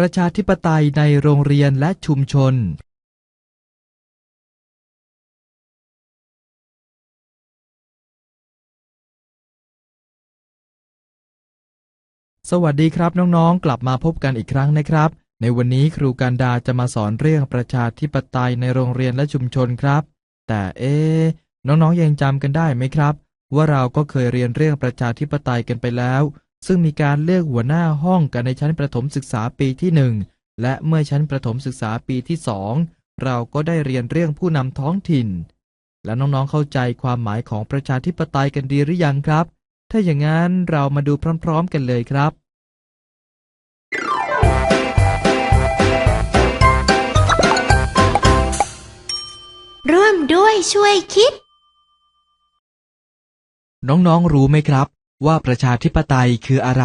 ประชาธิปไตยในโรงเรียนและชุมชนสวัสดีครับน้องๆ กลับมาพบกันอีกครั้งนะครับ ในวันนี้ครูการดาจะมาสอนเรื่องประชาธิปไตยในโรงเรียนและชุมชนครับ แต่เอ๊น้องๆยังจำกันได้ไหมครับ ว่าเราก็เคยเรียนเรื่องประชาธิปไตยกันไปแล้ว ซึ่งมีการเลือกหัวหน้าห้องกันในชั้นประถมศึกษาปีที่หนึ่งและเมื่อชั้นประถมศึกษาปีที่สองเราก็ได้เรียนเรื่องผู้นำท้องถิ่น และน้องๆเข้าใจความหมายของประชาธิปไตยกันดีหรือยังครับ ถ้าอย่างนั้นเรามาดูพร้อม ๆ กันเลยครับร่วมด้วยช่วยคิด น้องๆ รู้ไหมครับ ว่าประชาธิปไตยคืออะไร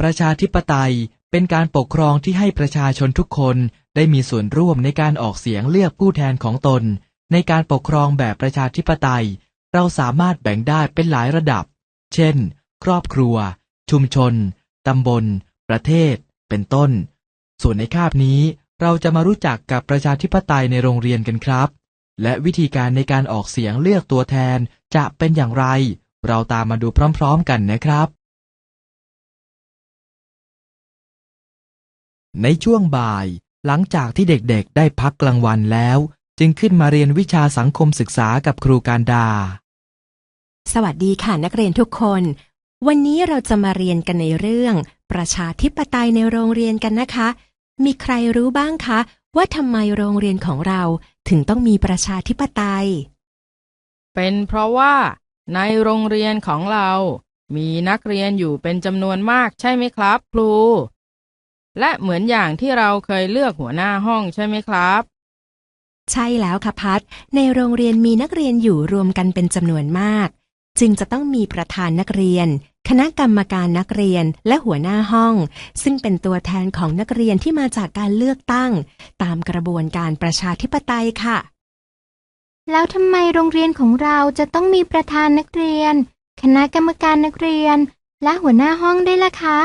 ประชาธิปไตยเป็นการปกครองที่ให้ประชาชนทุกคนได้มีส่วนร่วมในการออกเสียงเลือกผู้แทนของตน ในการปกครองแบบประชาธิปไตย เราสามารถแบ่งได้เป็นหลายระดับ เช่น ครอบครัว ชุมชน ตำบล ประเทศ เป็นต้น ส่วนในคาบนี้ เราจะมารู้จักกับประชาธิปไตยในโรงเรียนกันครับ และวิธีการในการออกเสียงเลือกตัวแทนจะเป็นอย่างไร เราตามมาดูพร้อมๆกันนะครับ ในช่วงบ่าย หลังจากที่เด็กๆ ได้พักกลางวันแล้ว จึงขึ้นมาเรียนวิชาสังคมศึกษากับครูการดา สวัสดีค่ะนักเรียนทุกคน วันนี้เราจะมาเรียนกันในเรื่อง ประชาธิปไตยในโรงเรียนกันนะคะ มีใครรู้บ้างคะ ว่าทำไมโรงเรียนของเราถึงต้องมีประชาธิปไตย เป็นเพราะว่า ในโรงเรียนของเรา มีนักเรียนอยู่เป็นจำนวนมากใช่ไหมครับ ครู และเหมือนอย่างที่เราเคยเลือกหัวหน้าห้องใช่ไหมครับ ใช่แล้วค่ะพัดในโรงเรียนมีนักเรียนอยู่รวมกันเป็นจำนวนมาก จึงจะต้องมีประธานนักเรียน คณะกรรมการนักเรียนและหัวหน้าห้อง ซึ่งเป็นตัวแทนของนักเรียนที่มาจากการเลือกตั้ง ตามกระบวนการประชาธิปไตยค่ะ แล้วทำไมโรงเรียนของเราจะต้องมีประธานนักเรียน คณะกรรมการนักเรียน และหัวหน้าห้องด้วยล่ะคะ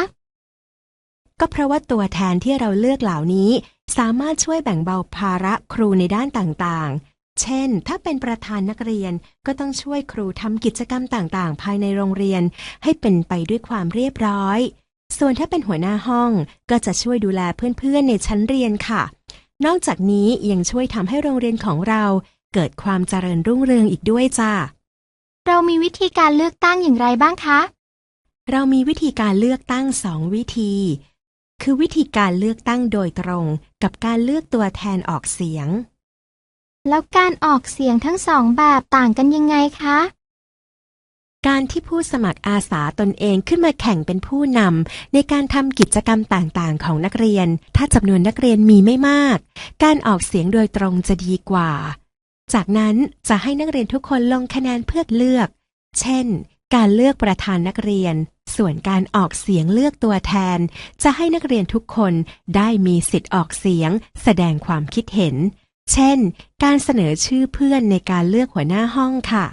ก็เพราะว่าตัวแทนที่เราเลือกเหล่านี้ สามารถช่วยแบ่งเบาภาระครูในด้านต่างๆ เช่น ถ้าเป็นประธานนักเรียนก็ต้องช่วยครูทำกิจกรรมต่างๆ ภายในโรงเรียน ให้เป็นไปด้วยความเรียบร้อย ส่วนถ้าเป็นหัวหน้าห้องก็จะช่วยดูแลเพื่อนๆในชั้นเรียนค่ะ นอกจากนี้ยังช่วยทำให้โรงเรียนของเราเกิดความเจริญรุ่งเรืองอีกด้วยจ้าเรามีวิธีการเลือกตั้งอย่างไรบ้างคะ เรามีวิธีการเลือกตั้งสองวิธี คือวิธีการเลือกตั้งโดยตรง กับการเลือกตัวแทนออกเสียง แล้วการออกเสียงทั้งสองแบบต่างกันยังไงคะ การที่ผู้สมัครอาสาตนเองขึ้นมาแข่งเป็นผู้นำในการทำกิจกรรมต่างๆ ของนักเรียน ถ้าจำนวนนักเรียนมีไม่มาก การออกเสียงโดยตรงจะดีกว่า จากนั้นจะให้นักเรียนทุกคนลงคะแนนเพื่อเลือก เช่น การเลือกประธานนักเรียน ส่วนการออกเสียงเลือกตัวแทน จะให้นักเรียนทุกคนได้มีสิทธิ์ออกเสียง แสดงความคิดเห็น เช่น การเสนอชื่อเพื่อนในการเลือกหัวหน้าห้องค่ะ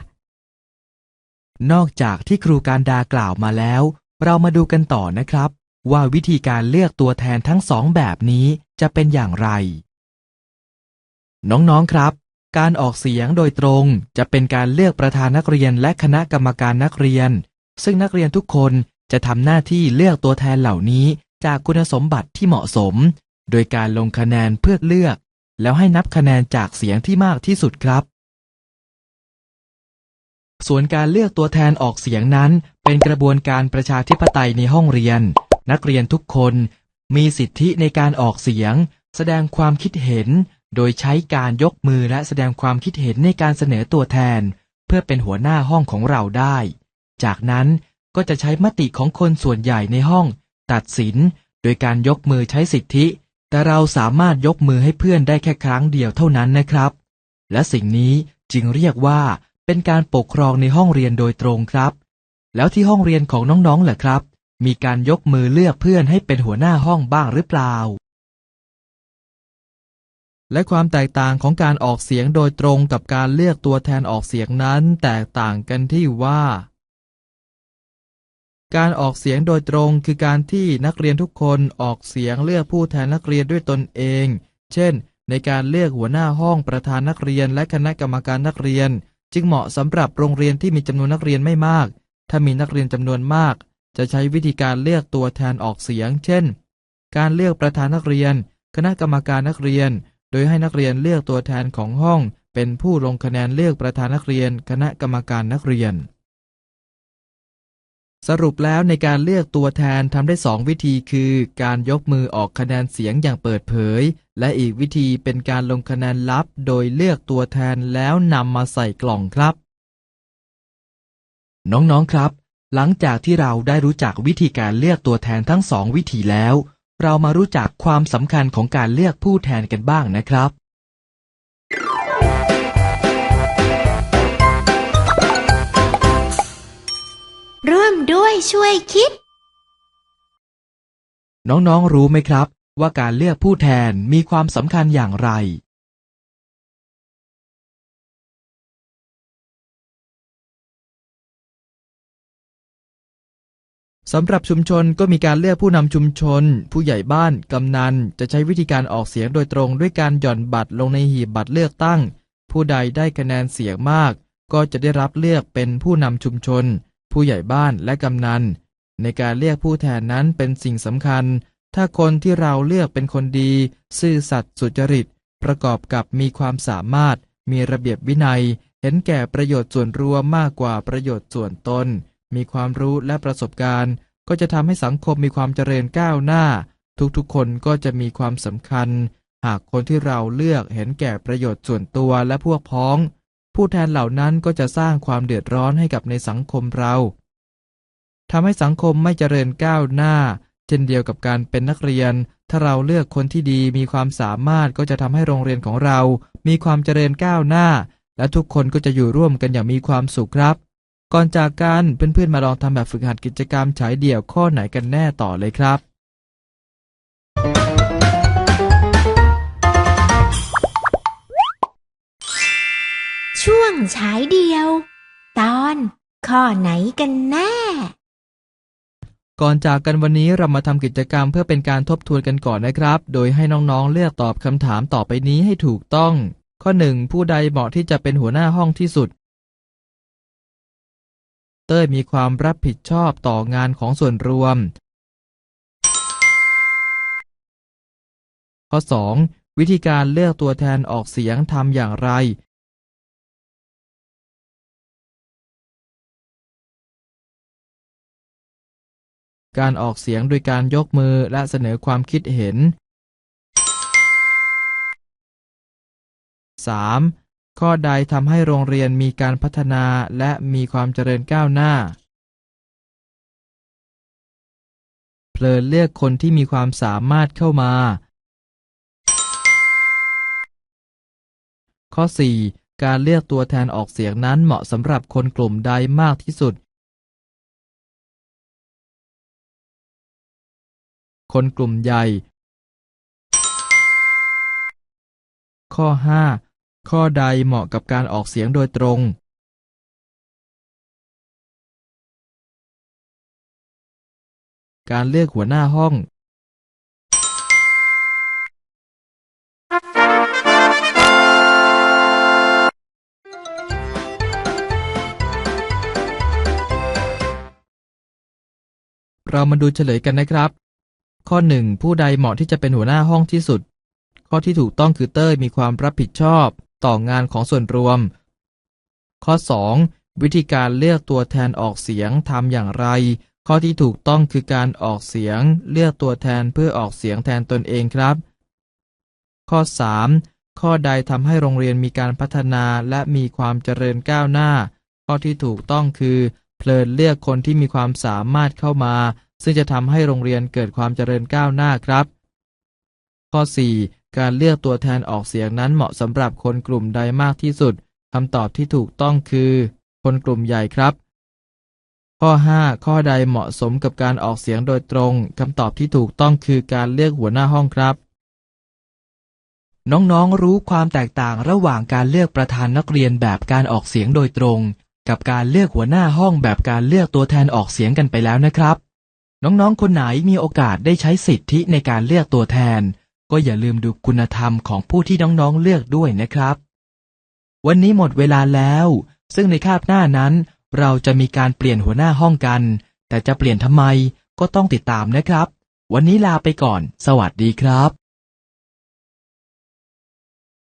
นอกจากที่ครูการดากล่าวมาแล้ว เรามาดูกันต่อนะครับ ว่าวิธีการเลือกตัวแทนทั้งสองแบบนี้จะเป็นอย่างไร น้องๆครับ การออกเสียงโดยตรงจะเป็นการเลือกประธานนักเรียนและคณะกรรมการนักเรียน ซึ่งนักเรียนทุกคนจะทำหน้าที่เลือกตัวแทนเหล่านี้จากคุณสมบัติที่เหมาะสม โดยการลงคะแนนเพื่อเลือก แล้วให้นับคะแนนจากเสียงที่มากที่สุดครับ ส่วนการเลือกตัวแทนออกเสียงนั้น เป็นกระบวนการประชาธิปไตยในห้องเรียน นักเรียนทุกคนมีสิทธิในการออกเสียง แสดงความคิดเห็น โดยใช้การยกมือและแสดงความคิดเห็นในการเสนอตัวแทน เพื่อเป็นหัวหน้าห้องของเราได้ จากนั้นก็จะใช้มติของคนส่วนใหญ่ในห้อง ตัดสิน โดยการยกมือใช้สิทธิ แต่เราสามารถยกมือให้เพื่อนได้แค่ครั้งเดียวเท่านั้นนะครับ และสิ่งนี้จึงเรียกว่าเป็นการปกครองในห้องเรียนโดยตรงครับ แล้วที่ห้องเรียนของน้องๆล่ะครับ มีการยกมือเลือกเพื่อนให้เป็นหัวหน้าห้องบ้างหรือเปล่า และความแตกต่างของการออกเสียงโดยตรงกับการเลือกตัวแทนออกเสียงนั้น แตกต่างกันที่ว่า การออกเสียงโดยตรงคือการที่นักเรียนทุกคนออกเสียงเลือกผู้แทนนักเรียนด้วยตนเอง เช่น ในการเลือกหัวหน้าห้องประธานนักเรียนและคณะกรรมการนักเรียน จึงเหมาะสำหรับโรงเรียนที่มีจำนวนนักเรียนไม่มาก ถ้ามีนักเรียนจำนวนมาก จะใช้วิธีการเลือกตัวแทนออกเสียง เช่น การเลือกประธานนักเรียน คณะกรรมการนักเรียน โดยให้นักเรียนเลือกตัวแทนของห้อง เป็นผู้ลงคะแนนเลือกประธานนักเรียน คณะกรรมการนักเรียน สรุปแล้วในการเลือกตัวแทนทำได้สองวิธีคือ การยกมือออกคะแนนเสียงอย่างเปิดเผย และอีกวิธีเป็นการลงคะแนนลับ โดยเลือกตัวแทนแล้วนำมาใส่กล่องครับ น้องๆครับ หลังจากที่เราได้รู้จักวิธีการเลือกตัวแทนทั้งสองวิธีแล้ว เรามารู้จักความสำคัญของการเลือกผู้แทนกันบ้างนะครับ ร่วมด้วยช่วยคิด น้องๆรู้ไหมครับ ว่าการเลือกผู้แทนมีความสำคัญอย่างไร สำหรับชุมชนก็มีการเลือกผู้นำชุมชน ผู้ใหญ่บ้าน กำนัน จะใช้วิธีการออกเสียงโดยตรงด้วยการหย่อนบัตรลงในหีบบัตรเลือกตั้ง ผู้ใดได้คะแนนเสียงมาก ก็จะได้รับเลือกเป็นผู้นำชุมชน ผู้ใหญ่บ้านและกำนัน ในการเลือกผู้แทนนั้นเป็นสิ่งสำคัญ ถ้าคนที่เราเลือกเป็นคนดี ซื่อสัตย์สุจริต ประกอบกับมีความสามารถ มีระเบียบวินัย เห็นแก่ประโยชน์ส่วนรวมมากกว่าประโยชน์ส่วนตน มีความรู้และประสบการณ์ ก็จะทำให้สังคมมีความเจริญก้าวหน้า ทุกๆ คนก็จะมีความสำคัญ หากคนที่เราเลือกเห็นแก่ประโยชน์ส่วนตัวและพวกพ้อง ผู้แทนเหล่านั้นก็จะสร้างความเดือดร้อนให้กับในสังคมเราทำให้สังคมไม่เจริญก้าวหน้า เช่นเดียวกับการเป็นนักเรียน ถ้าเราเลือกคนที่ดีมีความสามารถก็จะทำให้โรงเรียนของเรา มีความเจริญก้าวหน้า และทุกคนก็จะอยู่ร่วมกันอย่างมีความสุขครับ ก่อนจากกันเพื่อนๆมาลองทำแบบฝึกหัดกิจกรรมฉายเดี่ยวข้อไหนกันแน่ต่อเลยครับ ช่วงฉายเดียว ตอนข้อไหนกันแน่ ก่อนจากกันวันนี้เรามาทำกิจกรรมเพื่อเป็นการทบทวนกันก่อนนะครับ โดยให้น้องๆเลือกตอบคำถามต่อไปนี้ให้ถูกต้อง ข้อ 1 ผู้ใดเหมาะที่จะเป็นหัวหน้าห้องที่สุด เต้ยมีความรับผิดชอบต่องานของส่วนรวม ข้อ 2 วิธีการเลือกตัวแทนออกเสียงทำอย่างไร การออกเสียงโดยการยกมือและเสนอความคิดเห็น 3. ข้อใดทำให้โรงเรียนมีการพัฒนาและมีความเจริญก้าวหน้า เพลินเลือกคนที่มีความสามารถเข้ามา ข้อ 4. การเลือกตัวแทนออกเสียงนั้นเหมาะสำหรับคนกลุ่มใดมากที่สุด คนกลุ่มใหญ่ ข้อ 5 ข้อใดเหมาะกับการออกเสียงโดยตรง การเลือกหัวหน้าห้องเรามาดูเฉลยกันนะครับ ข้อ 1 ผู้ใดเหมาะที่จะเป็นหัวหน้าห้องที่สุด ข้อที่ถูกต้องคือเต้ยมีความรับผิดชอบต่องานของส่วนรวม ข้อ 2 วิธีการเลือกตัวแทนออกเสียงทำอย่างไร ข้อที่ถูกต้องคือการออกเสียง เลือกตัวแทนเพื่อออกเสียงแทนตนเองครับ ข้อ 3 ข้อใดทำให้โรงเรียนมีการพัฒนาและมีความเจริญก้าวหน้า ข้อที่ถูกต้องคือ เพลินเลือกคนที่มีความสามารถเข้ามา ซึ่งจะทำให้โรงเรียนเกิดความเจริญก้าวหน้าครับ ข้อ 4 การเลือกตัวแทนออกเสียงนั้นเหมาะสำหรับคนกลุ่มใดมากที่สุดคำตอบที่ถูกต้องคือ คนกลุ่มใหญ่ครับ ข้อ 5 ข้อใดเหมาะสมกับการออกเสียงโดยตรงคำตอบที่ถูกต้องคือการเลือกหัวหน้าห้องครับ น้องๆรู้ความแตกต่างระหว่างการเลือกประธานนักเรียนแบบการออกเสียงโดยตรง กับการเลือกหัวหน้าห้องแบบการเลือกตัวแทนออกเสียงกันไปแล้วนะครับ น้องๆ คนไหนมีโอกาสได้ใช้สิทธิในการเลือกตัวแทน ก็อย่าลืมดูคุณธรรมของผู้ที่น้องๆ เลือกด้วยนะครับ วันนี้หมดเวลาแล้ว ซึ่งในคาบหน้านั้น เราจะมีการเปลี่ยนหัวหน้าห้องกัน แต่จะเปลี่ยนทำไมก็ต้องติดตามนะครับ วันนี้ลาไปก่อน สวัสดีครับ